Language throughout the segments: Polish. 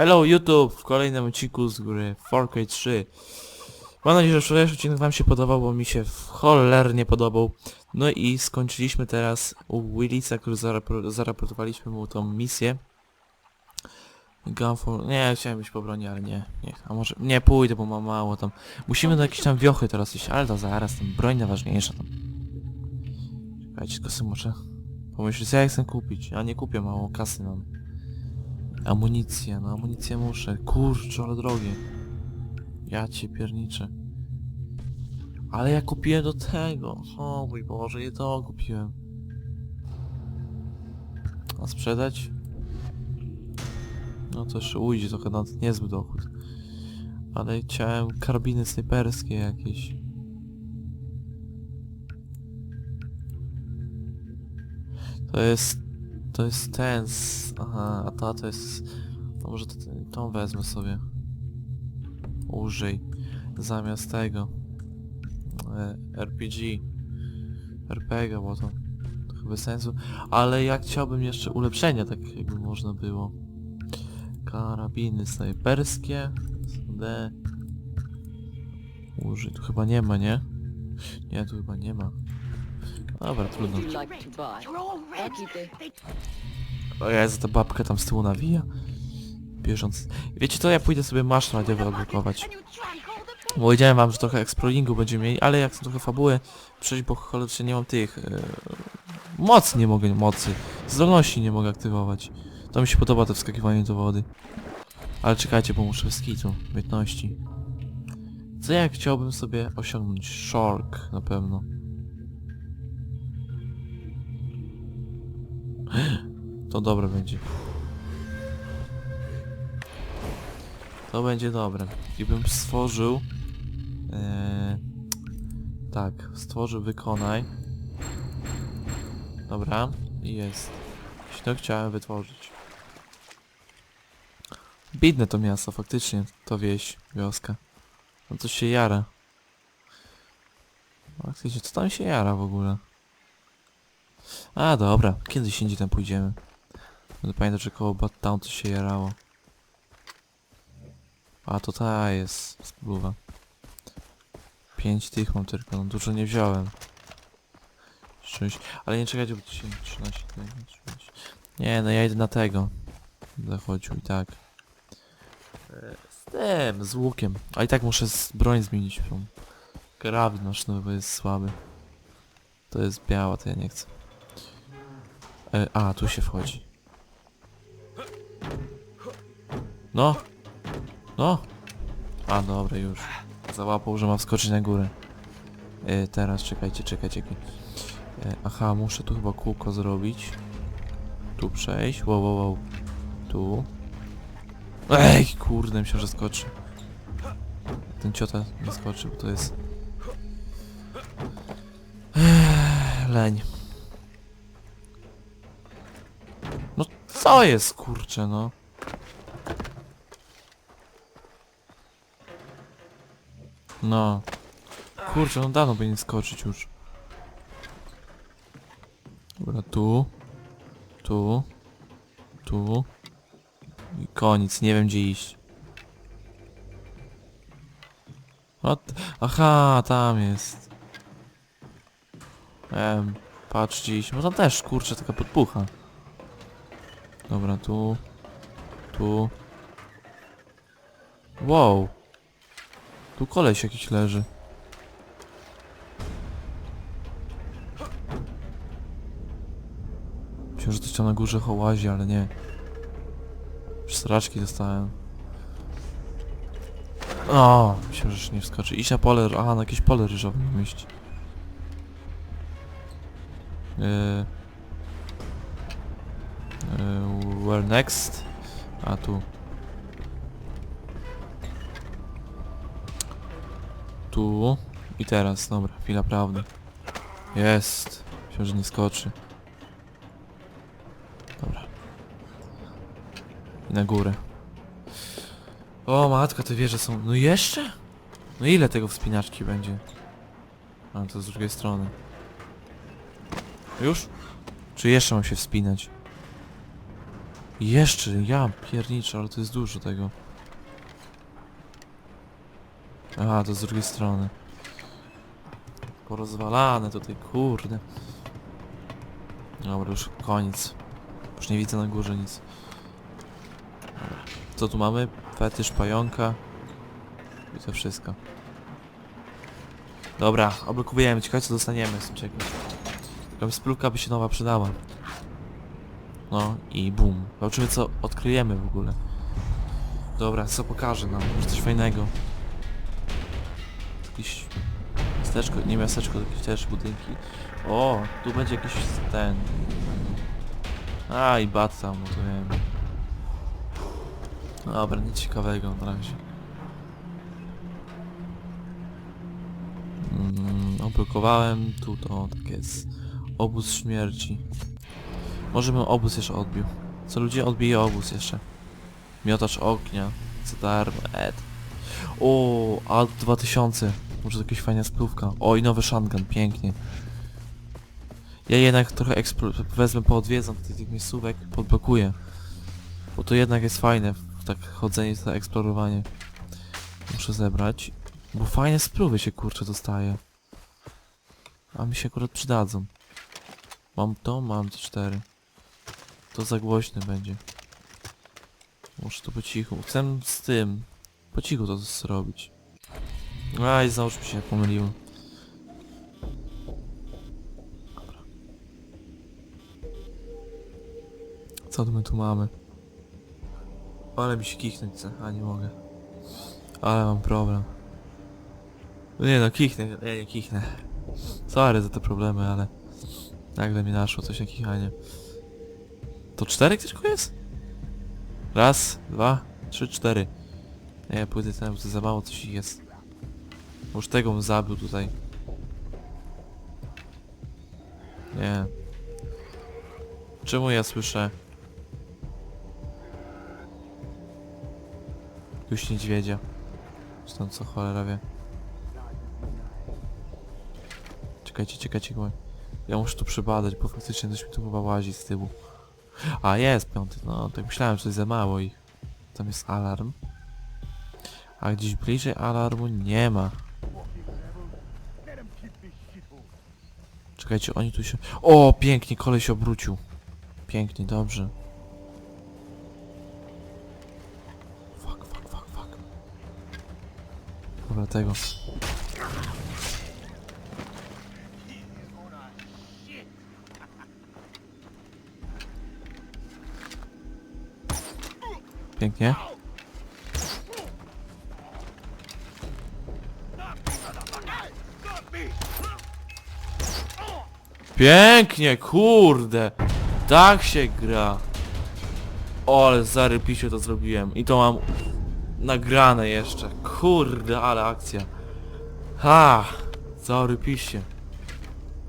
Hello YouTube w kolejnym odcinku z góry 4K3 Mam nadzieję, że wczorajszy odcinek wam się podobał, bo mi się cholernie podobał. No i skończyliśmy teraz u Willisa, który zarapor zaraportowaliśmy mu tą misję. Gunfor... Nie, chciałem być po broni, ale nie, nie, a może... Nie, pójdę, bo mam mało tam. Musimy do jakiejś tam wiochy teraz iść, ale to zaraz, tam broń najważniejsza. Tam Czekajcie, tylko sobie muszę pomyśleć, co ja chcę kupić, a nie kupię, mało kasy mam Amunicję, no amunicję muszę. Kurczę, ale drogie. Ja cię pierniczę. Ale ja kupiłem do tego. O mój Boże, je to kupiłem. A sprzedać? No to jeszcze ujdzie trochę na niezły dochód. Ale chciałem karabiny snajperskie jakieś. To jest... To jest ten z... Aha, a ta to jest... No może to, tą wezmę sobie. Użyj. Zamiast tego. E, RPG. RPG, bo to... To chyba sensu. Ale ja chciałbym jeszcze ulepszenia, tak jakby można było. Karabiny snajperskie. D. Użyj. Tu chyba nie ma, nie? Nie, tu chyba nie ma. Dobra, trudno. To O Jezu, ta babka tam z tyłu nawija. Bieżąc. Wiecie co, ja pójdę sobie maszyn radiowy odblokować. Bo powiedziałem wam, że trochę exploringu będziemy mieli, ale jak chcę trochę fabułę przejść, bo cholercznie nie mam tych... Yy, mocy nie mogę, mocy. Zdolności nie mogę aktywować. To mi się podoba to wskakiwanie do wody. Ale czekajcie, bo muszę z kitu, umiejętności. Co ja chciałbym sobie osiągnąć? Shark na pewno. To dobre będzie. To będzie dobre. I bym stworzył... Eee, tak, stworzył wykonaj. Dobra, jest. Jeśli to chciałem wytworzyć. Bidne to miasto, faktycznie. To wieś, wioska. No to się jara. Faktycznie, co tam się jara w ogóle? A, dobra, kiedyś indziej tam pójdziemy. Będę pamiętać, że koło Badtown to się jarało. A to ta jest spluwa. Pięć tych mam tylko, no dużo nie wziąłem. Szczęść. Ale nie czekajcie, bo 10, 13, 13. Nie, no ja idę na tego. Będę chodził i tak. Z tym, z łukiem. A i tak muszę z broń zmienić. Karabin maszynowym, bo jest słaby. To jest biała, to ja nie chcę. E, a, tu się wchodzi. No. No. A, dobra, już. Załapał, że ma wskoczyć na górę. E, teraz, czekajcie, czekajcie. E, aha, muszę tu chyba kółko zrobić. Tu przejść. Wow, wow, wow. Tu. Ej, kurde, myślałem, że skoczy. Ten ciota nie skoczy, bo to jest... Ech, leń. No co jest, kurczę, no? No. Kurczę, no dawno by nie skoczyć już. Dobra, tu. Tu. Tu. I koniec, nie wiem gdzie iść. O, t- aha, tam jest. Em, patrz dziś. No tam też, kurczę, taka podpucha. Dobra, tu. Tu. Wow. Tu koleś jakiś leży. Myślałem, że to tam na górze hołazi, ale nie. Straczki dostałem. O, myślałem, że nie wskoczy. Iść na pole, aha, na jakieś pole ryżowe mam iść. Yy. Yy, where next? A tu. Tu. I teraz, dobra, chwila prawdy. Jest. Myślałem, że nie skoczy. Dobra. I na górę. O matka, te wieże są... No jeszcze? No ile tego wspinaczki będzie? A, to z drugiej strony. Już? Czy jeszcze mam się wspinać? Jeszcze, ja pierniczę, ale to jest dużo tego. Aha, to z drugiej strony. Porozwalane tutaj, kurde. Dobra, już koniec. Już nie widzę na górze nic. Co tu mamy? Fetysz pająka. I to wszystko. Dobra, oblokowujemy. Ciekawe co dostaniemy, jestem ciekaw. Jakaś spluka by się nowa przydała. No i bum. Zobaczymy co odkryjemy w ogóle. Dobra, co pokaże nam? Może coś fajnego. Jakiś miasteczko, nie miasteczko, jakieś też budynki. O, tu będzie jakiś ten. A i bat no to wiem. Dobra, nic ciekawego na razie. Mm, oblokowałem, tu to tak jest. Obóz śmierci. Może bym obóz jeszcze odbił. Co ludzie odbije obóz jeszcze. Miotacz ognia. Co darmo, ed. O, Alt 2000. Może to jakaś fajna spłówka. O, i nowy shotgun, pięknie. Ja jednak trochę wezmę, poodwiedzam tych, tych miejscówek, podblokuję. Bo to jednak jest fajne, tak chodzenie, to eksplorowanie. Muszę zebrać. Bo fajne spluwy się kurczę dostaje. A mi się akurat przydadzą. Mam to, mam te cztery. To za głośny będzie. Muszę to po cichu. Chcę z tym. Po cichu to zrobić. Aj, załóż mi się pomyliło. Co my tu mamy? Ale mi się kichnąć chce, a nie mogę. Ale mam problem. Nie no, kichnę, ja nie kichnę. Sorry za te problemy, ale... Nagle mi naszło coś na kichanie. To cztery tylko jest? Raz, dwa, trzy, cztery. Nie, płyty ten, to za mało coś ich jest. Już tego bym zabił tutaj. Nie. Czemu ja słyszę? Już niedźwiedzia. Stąd co cholera wie. Czekajcie, czekajcie, bo ja muszę tu przebadać, bo faktycznie coś mi tu chyba łazi z tyłu. A, jest piąty, no, tak myślałem, że coś za mało ich. Tam jest alarm. A gdzieś bliżej alarmu nie ma. Czekajcie, oni tu się... O, pięknie, kolej się obrócił. Pięknie, dobrze. Fuck, fuck, fuck, fuck. Dobra, tego. Pięknie. Pięknie, kurde. Tak się gra. O, ale zarypiście to zrobiłem. I to mam nagrane jeszcze. Kurde, ale akcja. Ha! Zarypiście.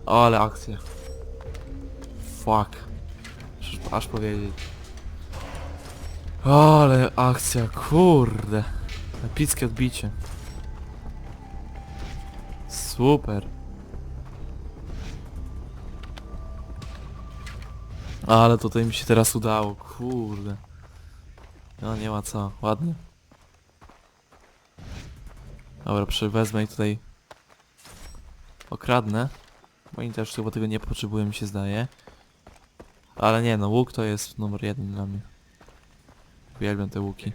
Ale akcja. Fuck. Muszę aż powiedzieć. Ale akcja, kurde. Epickie odbicie. Super. Ale tutaj mi się teraz udało, kurde. No nie ma co, ładnie. Dobra, przy- wezmę i tutaj okradnę. Bo oni też chyba tego nie potrzebują, mi się zdaje. Ale nie no, łuk to jest numer jeden dla mnie. Uwielbiam te łuki.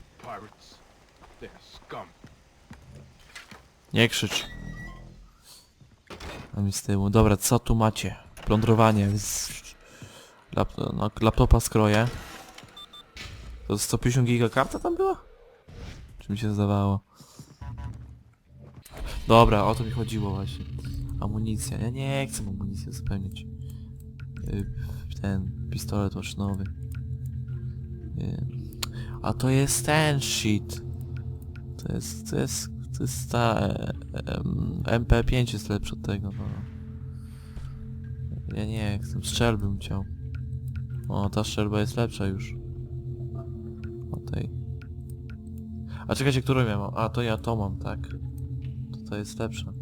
Nie krzycz. A mi z tyłu. Dobra, co tu macie? Plądrowanie z... No, laptopa skroję. To 150 giga karta tam była? Czy mi się zdawało? Dobra, o to mi chodziło właśnie. Amunicja. Ja nie chcę amunicję zupełnić. Y, Ten pistolet maszynowy. Y, A to jest ten shit. To jest, to jest, to jest ta e, em, MP5 jest lepszy od tego, no. Ja nie chcę, strzelby bym chciał. O, ta strzelba jest lepsza już. O tej. A czekajcie, którą ja mam? A, to ja to mam, tak. To to jest lepsze.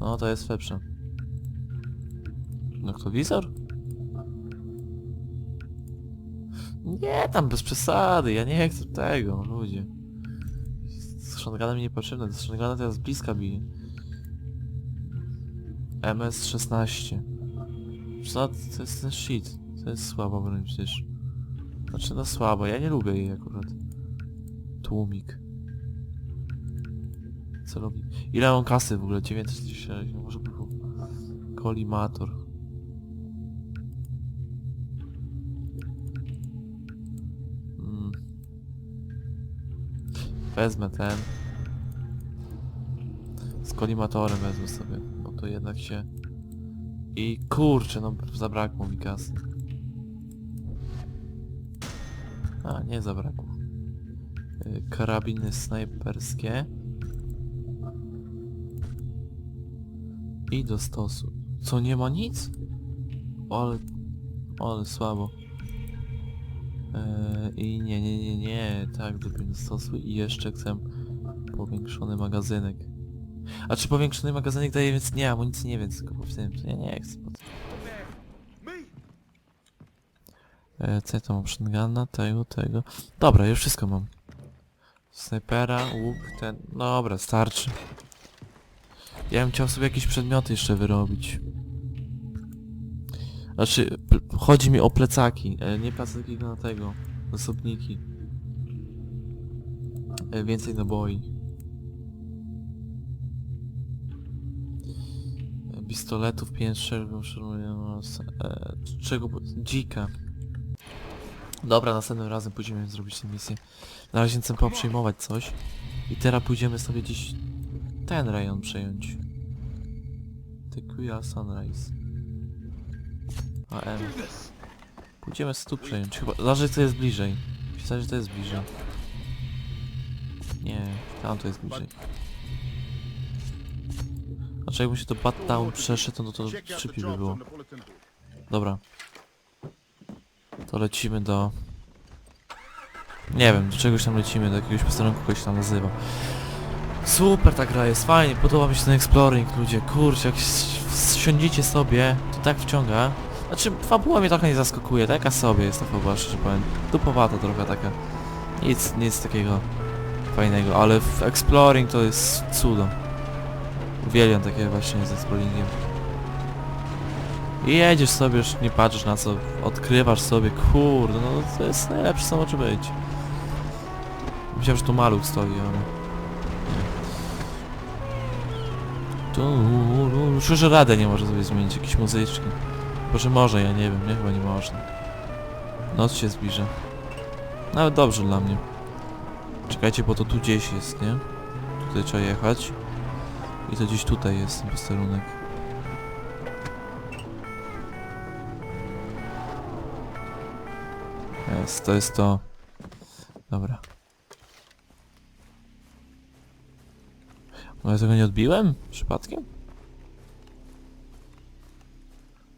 No, to jest lepsze. Noktowizor? Nie, tam bez przesady, ja nie chcę tego, ludzie. Z shotgunem niepotrzebne, z shotguna teraz bliska bije. MS-16. Co? To jest ten shit. To jest słaba broń przecież. Znaczy no słaba, ja nie lubię jej akurat. Tłumik. Celownik. Ile mam kasy w ogóle? 946, no może by był kolimator. Mm. Wezmę ten. Z kolimatorem wezmę sobie, bo to jednak się... I kurczę, no zabrakło mi kasy. A, nie zabrakło. Y, Karabiny snajperskie. I do stosu. Co, nie ma nic? Ale... Ale słabo. Eee, I nie, nie, nie, nie, tak, dopiero do stosu i jeszcze chcę powiększony magazynek. A czy powiększony magazynek daje więc nie, amunicji nie, więc tylko w to ja nie chcę. E, co ja to mam? Shotguna, tego, tego. Dobra, już wszystko mam. Snajpera, łuk, ten... Dobra, starczy. Ja bym chciał sobie jakieś przedmioty jeszcze wyrobić. Znaczy, chodzi mi o plecaki, e, nie plecaki na tego, osobniki. E, więcej naboi. Pistoletów, szermują e, czego... Dzika. Dobra, następnym razem pójdziemy zrobić tę misję. Na razie chcę poprzejmować coś. I teraz pójdziemy sobie gdzieś ten rejon przejąć. Tequila Sunrise. AM. Pójdziemy sobie tu przejąć. Chyba, zależy co jest bliżej. Myślę, że to jest bliżej. Nie, tam to jest bliżej. Znaczy jakby się to Down przeszedł, no to szybciej by było. Dobra. To lecimy do... Nie wiem, do czegoś tam lecimy, do jakiegoś posterunku, kogoś tam nazywa. Super ta gra jest, fajnie, podoba mi się ten exploring, ludzie, kurczę, jak s- siądziecie sobie, to tak wciąga. Znaczy, fabuła mnie trochę nie zaskakuje, taka sobie jest ta fabuła, szczerze powiem. Dupowata trochę taka. Nic, nic takiego fajnego, ale w exploring to jest cudo. Uwielbiam takie właśnie z exploringiem. I jedziesz sobie, już nie patrzysz na co, odkrywasz sobie, kurde, no to jest najlepsze co może być. Myślałem, że tu maluch stoi, ale... Tu, czuję, że radę nie może sobie zmienić, jakieś muzyczki. Może może, ja nie wiem, nie? Chyba nie można. Noc się zbliża. Nawet dobrze dla mnie. Czekajcie, bo to tu gdzieś jest, nie? Tutaj trzeba jechać. I to gdzieś tutaj jest ten posterunek. Jest, to jest to. Dobra. No ja tego nie odbiłem? Przypadkiem?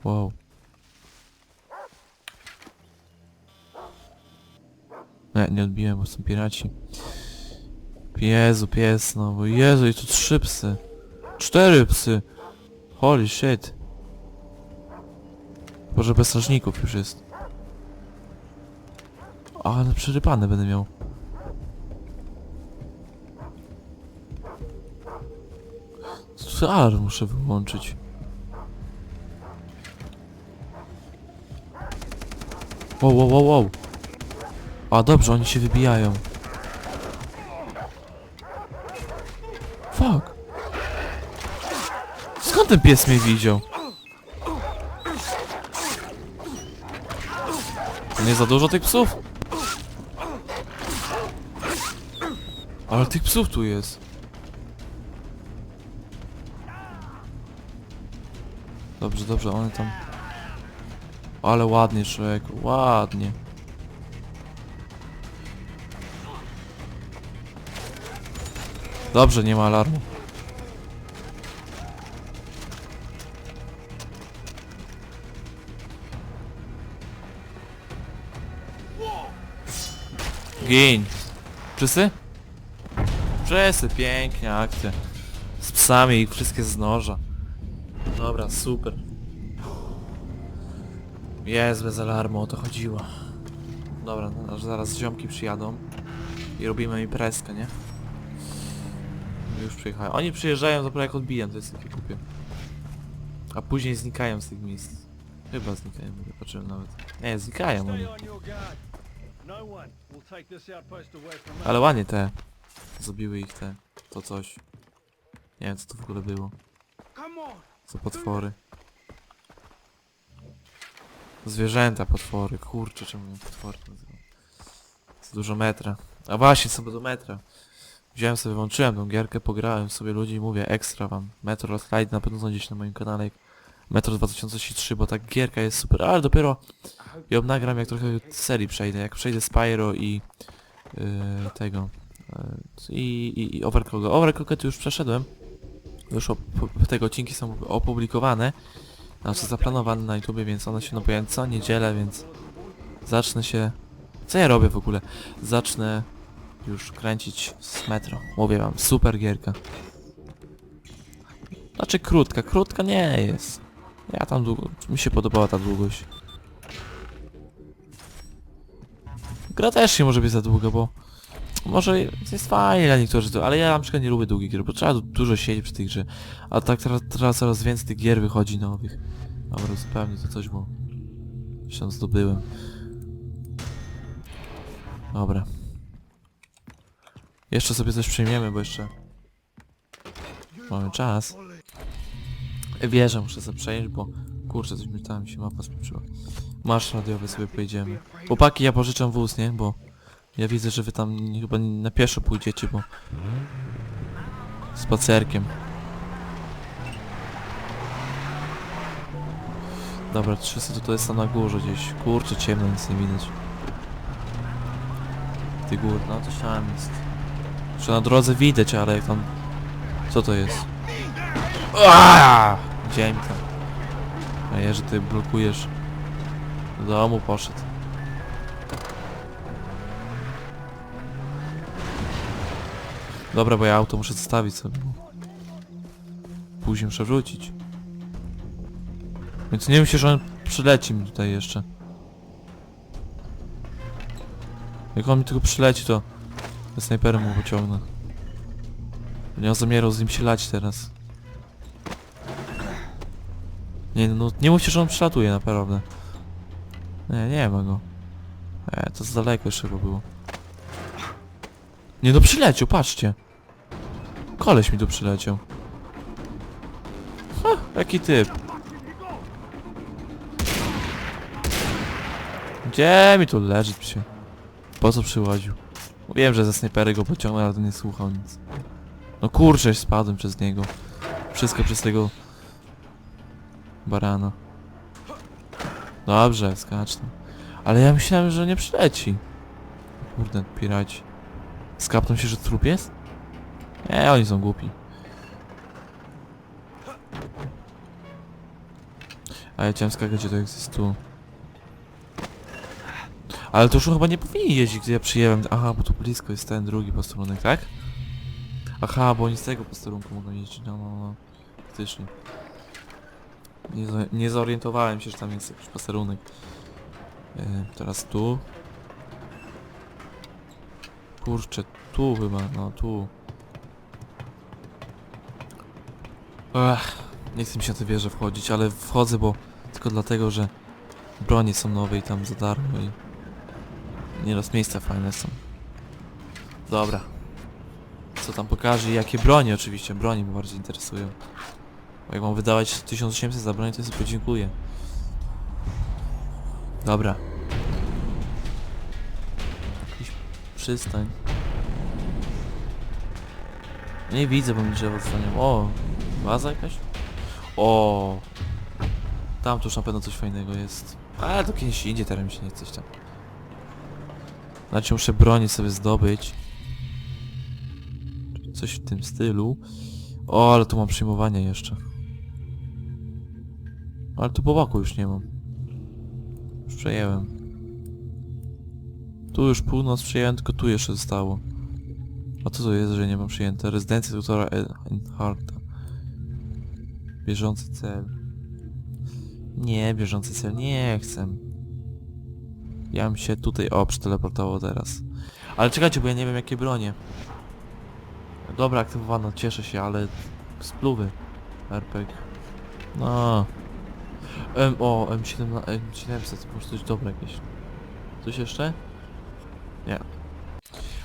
Wow. Nie, nie odbiłem, bo są piraci. Jezu, pies, no bo Jezu, i tu trzy psy. Cztery psy. Holy shit. Boże, bez strażników już jest. Ale przerypane będę miał. Alarm muszę wyłączyć. Wow, wow, wow, wow. A dobrze, oni się wybijają. Fuck. Ten pies mnie widział? Nie za dużo tych psów? Ale tych psów tu jest. Dobrze, dobrze, one tam... Ale ładnie, człowieku, ładnie. Dobrze, nie ma alarmu. Gin. Wszyscy? Wszyscy, pięknie, akcja. Z psami i wszystkie z noża. Dobra, super. Jest bez alarmu, o to chodziło. Dobra, no, aż zaraz ziomki przyjadą i robimy imprezkę, nie? Już przyjechają. Oni przyjeżdżają dopiero jak odbijam, to jest takie kupie. A później znikają z tych miejsc. Chyba znikają, nie patrzyłem nawet. Nie, znikają oni. Ale ładnie te. Zabiły ich te. To coś. Nie wiem co to w ogóle było. Co potwory. Zwierzęta potwory. Kurczę, czemu ja potwory nazywam? Dużo metra. A właśnie, co do metra. Wziąłem sobie, włączyłem tą gierkę, pograłem sobie ludzi i mówię ekstra wam. Metro Last Ride na pewno znajdziecie na moim kanale. Metro 2003, bo ta gierka jest super, ale dopiero ją nagram jak trochę serii przejdę. Jak przejdę Spyro i yy, tego. Yy, I, i, i. Overclocka to już przeszedłem. Już op te odcinki są opublikowane. Znaczy zaplanowane na YouTubie, więc one się no pojawią co niedzielę, więc zacznę się... Co ja robię w ogóle? Zacznę już kręcić z metro. Mówię wam, super gierka. Znaczy krótka, krótka nie jest. Ja tam długo... Mi się podobała ta długość. Gra też nie może być za długa, bo... Może jest fajnie dla niektórych, ale ja na przykład nie lubię długich gier, bo trzeba du- dużo siedzieć przy tej grze. A tak teraz, teraz coraz więcej tych gier wychodzi nowych. Dobra, zupełnie to coś, bo... Się zdobyłem. Dobra. Jeszcze sobie coś przyjmiemy, bo jeszcze... Mamy czas. Wierzę, muszę sobie przejąć, bo... Kurczę, coś mi tam się mapa spieprzyła. Masz radiowy sobie pojedziemy. Chłopaki, ja pożyczam wóz, nie? Bo... Ja widzę, że wy tam chyba na pieszo pójdziecie, bo... Spacerkiem. Dobra, 300 to, to jest tam na górze gdzieś. Kurczę, ciemno, nic nie widać. Ty gór, no to tam jest. Czy na drodze widać, ale jak tam... Co to jest? Aaaa! Tam? A ja, że ty blokujesz. Do domu poszedł. Dobra, bo ja auto muszę zostawić sobie. Później muszę wrócić. Więc nie myślę, że on przyleci mi tutaj jeszcze. Jak on mi tylko przyleci, to snajperem mu pociągnę. Nie mam zamiaru z nim się lać teraz. Nie no, nie mówcie, że on przelatuje naprawdę. Nie, nie ma go. E, to za daleko jeszcze chyba było. Nie no, przyleciał, patrzcie. Koleś mi tu przyleciał. Ha, jaki typ. Gdzie mi tu leży się? Po co przyłaził? Wiem, że ze snajpery go pociągnął, ale to nie słuchał nic. No kurczę, spadłem przez niego. Wszystko przez tego... Barana. Dobrze, skacz. Ale ja myślałem, że nie przyleci. Kurde, piraci. Skapną się, że trup jest? Nie, oni są głupi. A ja chciałem skakać, gdzie to jest tu. Ale to już chyba nie powinni jeździć, gdzie ja przyjęłem. Aha, bo tu blisko jest ten drugi posterunek, tak? Aha, bo oni z tego posterunku mogą jeździć, no, no, no. Faktycznie. Nie, nie zorientowałem się, że tam jest jakiś posterunek. E, teraz tu. Kurczę, tu chyba, no tu. Ech, nie chcę mi się na tę wieżę wchodzić, ale wchodzę, bo tylko dlatego, że bronie są nowe i tam za darmo i nieraz miejsca fajne są. Dobra. Co tam pokaże i jakie bronie oczywiście, bronie mnie bardziej interesują. Bo jak mam wydawać 1800 za broń, to sobie podziękuję. Dobra. Jakiś przystań. Nie widzę, bo mi drzewo dzwonią. O, baza jakaś? O, tam to już na pewno coś fajnego jest. Ale to kiedyś idzie, teraz mi się nie chce tam. Znaczy muszę bronię sobie zdobyć. Coś w tym stylu. O, ale tu mam przyjmowanie jeszcze. Ale tu po już nie mam. Już przejęłem. Tu już północ przejęłem, tylko tu jeszcze zostało. A co to jest, że nie mam przyjęte? Rezydencja doktora Enharta. Bieżący cel. Nie, bieżący cel nie chcę. Ja bym się tutaj, o, przeteleportował teraz. Ale czekajcie, bo ja nie wiem jakie bronie. Dobra, aktywowano, cieszę się, ale spluwy. RPG. No. M, o, M7, na- M700, może coś dobre jakieś. Coś jeszcze? Nie.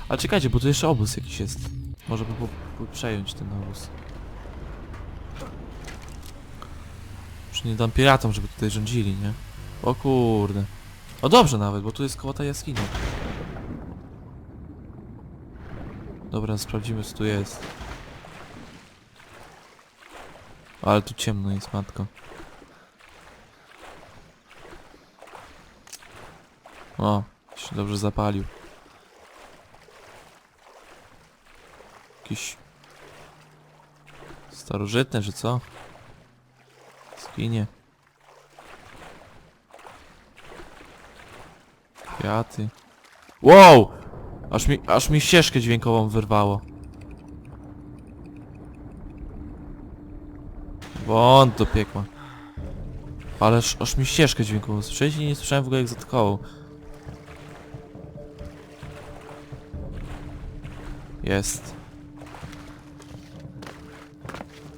Ale czekajcie, bo tu jeszcze obóz jakiś jest. Może by było przejąć ten obóz. Już nie dam piratom, żeby tutaj rządzili, nie? O kurde. O dobrze nawet, bo tu jest koło ta jaskinia. Dobra, sprawdzimy co tu jest. Ale tu ciemno jest, matko. O, się dobrze zapalił. Jakiś... Starożytny, czy co? Skinie. Kwiaty. Wow! Aż mi, aż mi ścieżkę dźwiękową wyrwało. Won do piekła. Ale aż, mi ścieżkę dźwiękową. Wcześniej nie słyszałem w ogóle jak zatkało. Jest.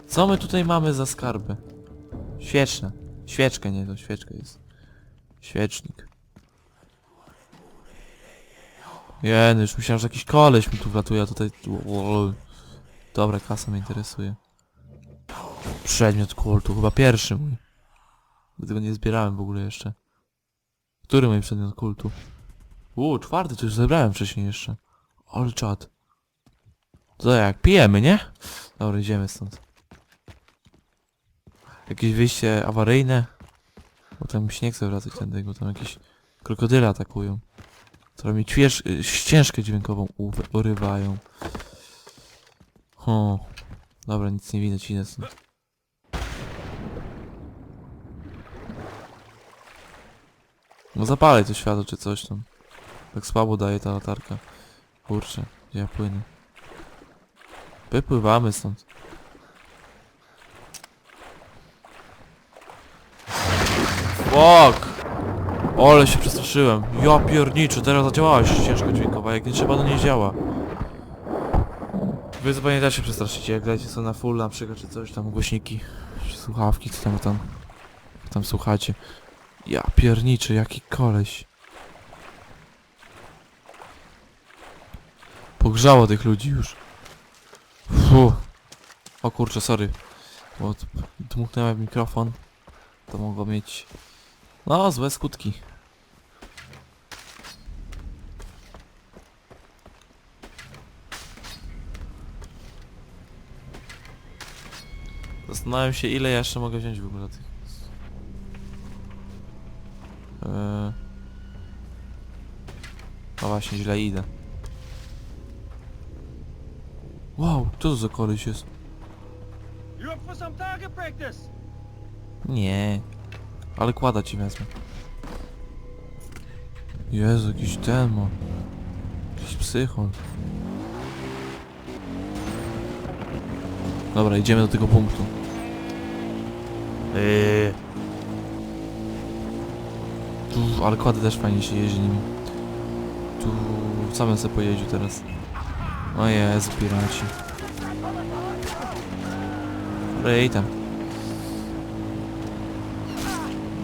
Co my tutaj mamy za skarby? Świeczne. Świeczkę, nie, to świeczka jest. Świecznik. Jeny, już myślałem, że jakiś koleś mi tu wlatuje, a tutaj... Dobra, kasa mnie interesuje. Przedmiot kultu, chyba pierwszy mój. Bo tego nie zbierałem w ogóle jeszcze. Który mój przedmiot kultu? Uuu, czwarty, to już zebrałem wcześniej jeszcze. Ale czad. To jak, pijemy, nie? Dobra, idziemy stąd. Jakieś wyjście awaryjne? Bo tam się nie chce wracać tędy, bo tam jakieś krokodyle atakują. Które mi ćwierz, ścieżkę dźwiękową urywają. O, dobra, nic nie widać, idę stąd. No zapalaj to światło czy coś tam. Tak słabo daje ta latarka. Kurczę, gdzie ja płynę. Wypływamy stąd. Fuck! Ole się przestraszyłem. Ja pierniczę, teraz zadziałała ścieżka dźwiękowa, jak nie trzeba to nie działa. Wy zupełnie też się przestraszycie, jak dajcie sobie na full na przykład, czy coś tam, głośniki, czy słuchawki, co tam, tam, tam słuchacie. Ja pierniczę, jaki koleś. Pogrzało tych ludzi już. Fu. O kurczę, sorry. Bo dmuchnąłem mikrofon. To mogło mieć... No, złe skutki. Zastanawiam się, ile jeszcze mogę wziąć w ogóle tych... Eee... No właśnie, źle idę. Co to za koleś jest? Nie. Ale kłada ci wezmę. Jezu, jakiś demo. Jakiś psychol. Dobra, idziemy do tego punktu. Eee. Tu, ale kłady też fajnie się jeździ nimi. Tu sam bym sobie pojeździł teraz. O Jezu, piraci. Rej tam.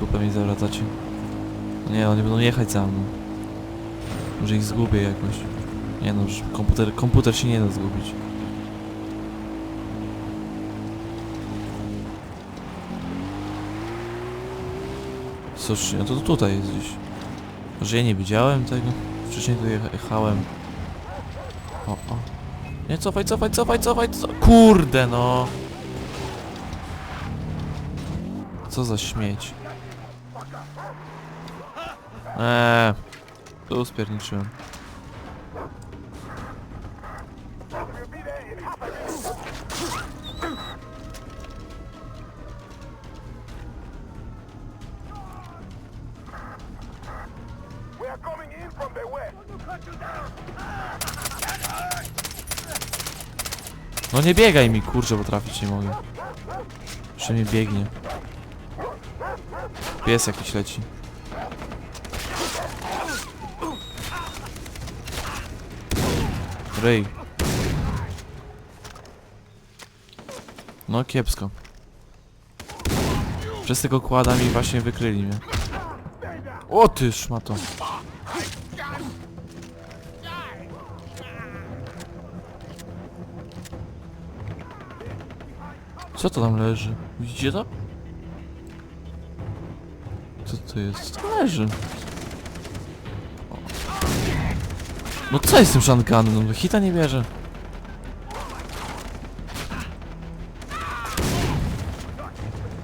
Dupę mi zawracacie. Nie, oni będą jechać za mną. Może ich zgubię jakoś. Nie no, już komputer, komputer się nie da zgubić. Cóż, no to tutaj jest gdzieś. Może ja nie widziałem tego? Wcześniej tu jecha- jechałem. O, o. Nie, cofaj, cofaj, cofaj, cofaj, co? Kurde no! Co za śmieć. Eee, tu spierniczyłem. No nie biegaj mi, kurczę, bo trafić nie mogę. Jeszcze mnie biegnie. Pies jakiś leci. Ryj. No kiepsko. Przez tego kłada mi właśnie wykryli mnie. O ty szmato. Co to tam leży? Widzicie to? To jest? Leży? No co jest z tym shotgunem? No hita nie bierze.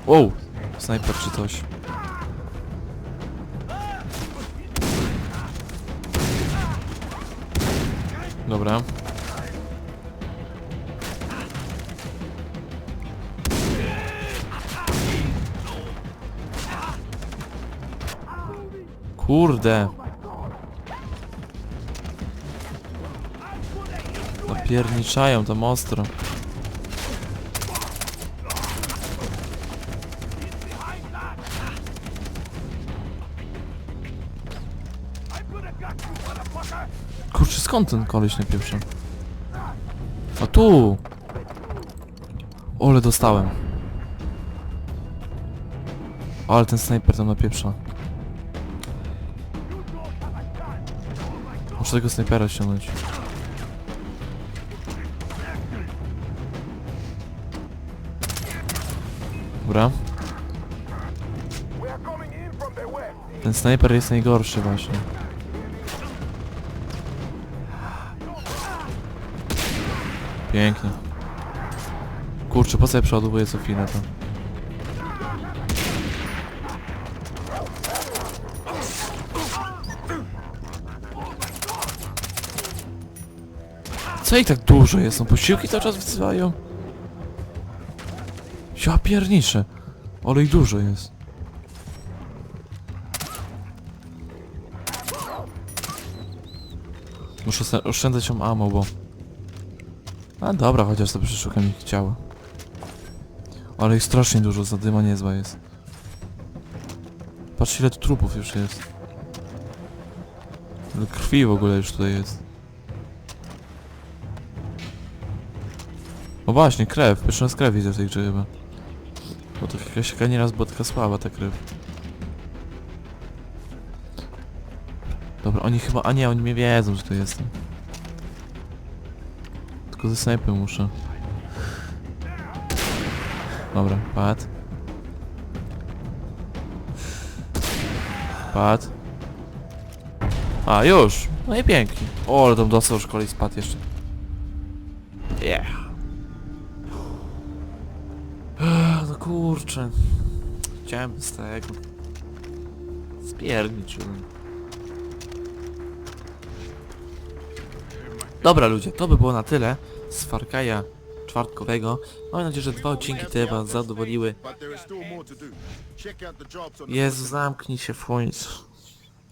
Wow! Snajper czy coś. Dobra. Kurde. Napierniczają tam ostro. Kurczę, skąd ten koleś napieprza? A tu! Ole, dostałem. Ale ten snajper tam napieprza. Muszę tego snajpera ściągnąć. Dobra. Ten snajper jest najgorszy właśnie. Pięknie. Kurczę, po co ja przeładowuję chwilę to? Ich tak dużo jest? No posiłki cały czas wysyłają? Ja pierniczę. Ale ich dużo jest. Muszę oszczędzać ją ammo, bo... A dobra, chociaż sobie przeszukam ich ciała. Ale ich strasznie dużo, zadyma niezła jest. Patrz ile tu trupów już jest. Ile krwi w ogóle już tutaj jest. O właśnie, krew. Pierwszy raz krew widzę w tej grze chyba. Bo to jakaś taka nieraz była taka słaba ta krew. Dobra, oni chyba... A nie, oni mnie wiedzą, że tu jestem. Tylko ze snajpy muszę. Dobra, pad. Pad. A, już! No i pięknie. O, ale tam dostał już kolej spadł jeszcze. Yeah. Kurczę. Chciałem z tego. Spierniczyłem. Dobra ludzie, to by było na tyle z Farkaja czwartkowego. Mam nadzieję, że dwa odcinki te was zadowoliły. Jezu, zamknij się w końcu.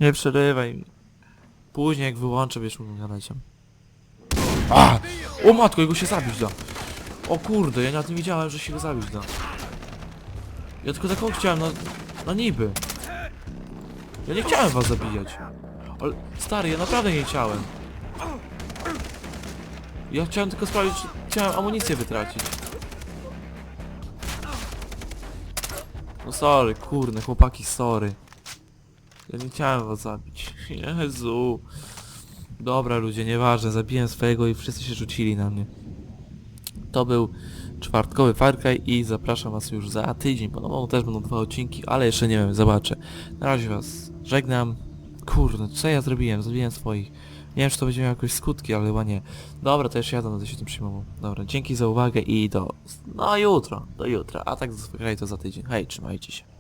Nie przerywaj mi. Później jak wyłączę, wiesz, mówię gadać. A! O matko, jego się zabić da. O kurde, ja nawet nie wiedziałem, że się go zabić da. Ja tylko taką chciałem, na, na niby. Ja nie chciałem was zabijać. Ale stary, ja naprawdę nie chciałem. Ja chciałem tylko sprawdzić, chciałem amunicję wytracić. No sorry, kurne, chłopaki, sorry. Ja nie chciałem was zabić. Jezu. Dobra ludzie, nieważne, zabiłem swojego i wszyscy się rzucili na mnie. To był czwartkowy Far Cry i zapraszam was już za tydzień, bo no też będą dwa odcinki, ale jeszcze nie wiem, zobaczę. Na razie was żegnam. Kurde, co ja zrobiłem? Zrobiłem swoich. Nie wiem, czy to będzie miało jakoś skutki, ale chyba nie. Dobra, to jeszcze ja będę się tym przyjmował. Dobra, dzięki za uwagę i do... No jutro, do jutra. A tak z Far Cry to za tydzień. Hej, trzymajcie się.